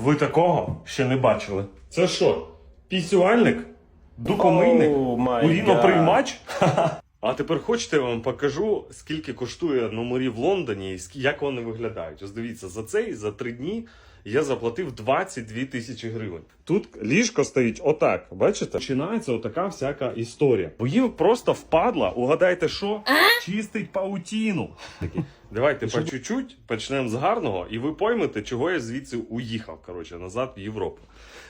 Ви такого ще не бачили. Це що? Пісюальник? Дукомийник? О, Уріноприймач? А тепер хочете, я вам покажу, скільки коштує номерів в Лондоні і як вони виглядають. Ось дивіться, за цей за три дні я заплатив 22 тисячі гривень. Тут ліжко стоїть отак. Бачите? Починається отака всяка історія. Бо їм просто впадла, угадайте, що? Чистить паутіну. Давайте по чуть-чуть почнемо з гарного, і ви поймете, чого я звідси уїхав, коротше, назад в Європу.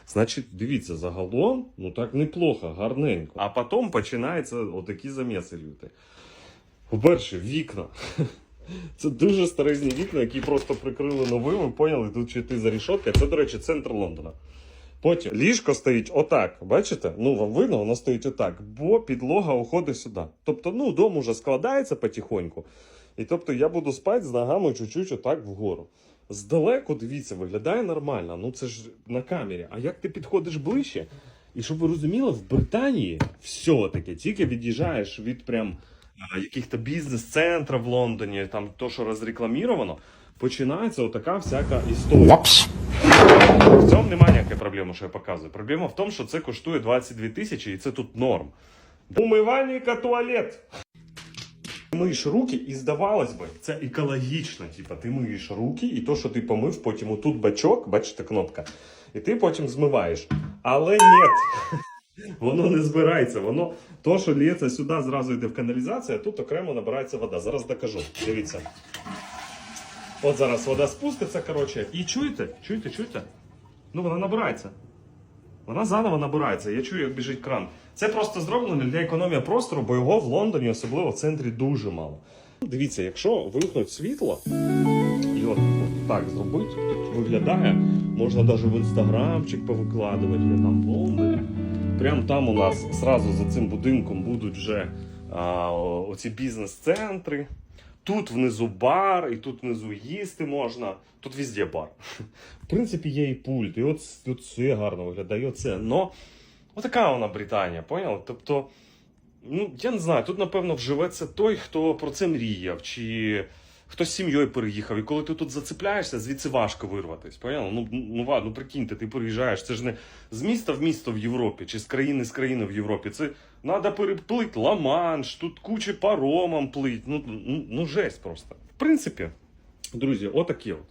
Значить, дивіться, загалом, ну так неплохо, гарненько. А потім починаються отакі заміси люті. По-перше, вікна. Це дуже старезні вікна, які просто прикрили новими, поняли, тут чи ти за рішотки. Це, до речі, центр Лондона. Потім ліжко стоїть отак. Бачите? Ну, вам видно, воно стоїть отак, бо підлога уходить сюди. Тобто, ну, дом уже складається потихоньку. І тобто я буду спати з ногами чуть-чуть отак вгору. Здалеку, дивіться, виглядає нормально. Ну це ж на камері. А як ти підходиш ближче? І щоб ви розуміли, в Британії все таке, тільки від'їжджаєш від прям яких-то бізнес-центрів в Лондоні, там то, що розрекламіровано, починається отака всяка історія. В цьому немає ніякої проблеми, що я показую. Проблема в тому, що це коштує 22 тисячі і це тут норм. Умивальника туалет. Ти миєш руки, і здавалось би, це екологічно. Типа, ти миєш руки, і то, що ти помив, потім отут бачок, бачите, кнопка, і ти потім змиваєш. Але ні. Воно не збирається. Воно то, що лється сюди, зразу йде в каналізацію, а тут окремо набирається вода. Зараз докажу. Дивіться. От зараз вода спуститься, коротше. І чуєте? Чуєте, чуєте? Ну, вона набирається. Вона заново набирається. Я чую, як біжить кран. Це просто зроблено для економії простору, бо його в Лондоні, особливо в центрі, дуже мало. Дивіться, якщо вимкнуть світло і от, от так зробити, виглядає, можна навіть в інстаграмчик повикладувати, я там Лондоні. Прямо там у нас зразу за цим будинком будуть вже а, оці бізнес-центри. Тут внизу бар, і тут внизу їсти можна. Тут везде бар. В принципі, є і пульт, і от, от це гарно виглядає, і оце. Но отака вона Британія, поняли? Тобто, ну, я не знаю, тут, напевно, вживеться той, хто про це мріяв, чи хто з сім'єю переїхав. І коли ти тут зацепляєшся, звідси важко вирватися. Поняли? Ну, ну, ва- ну прикиньте, ти переїжджаєш. Це ж не з міста в місто в Європі, чи з країни з країни в Європі. Це треба переплити Ла-Манш, тут куча паромом плить. Ну, ну, ну жесть просто. В принципі, друзі, отакі от.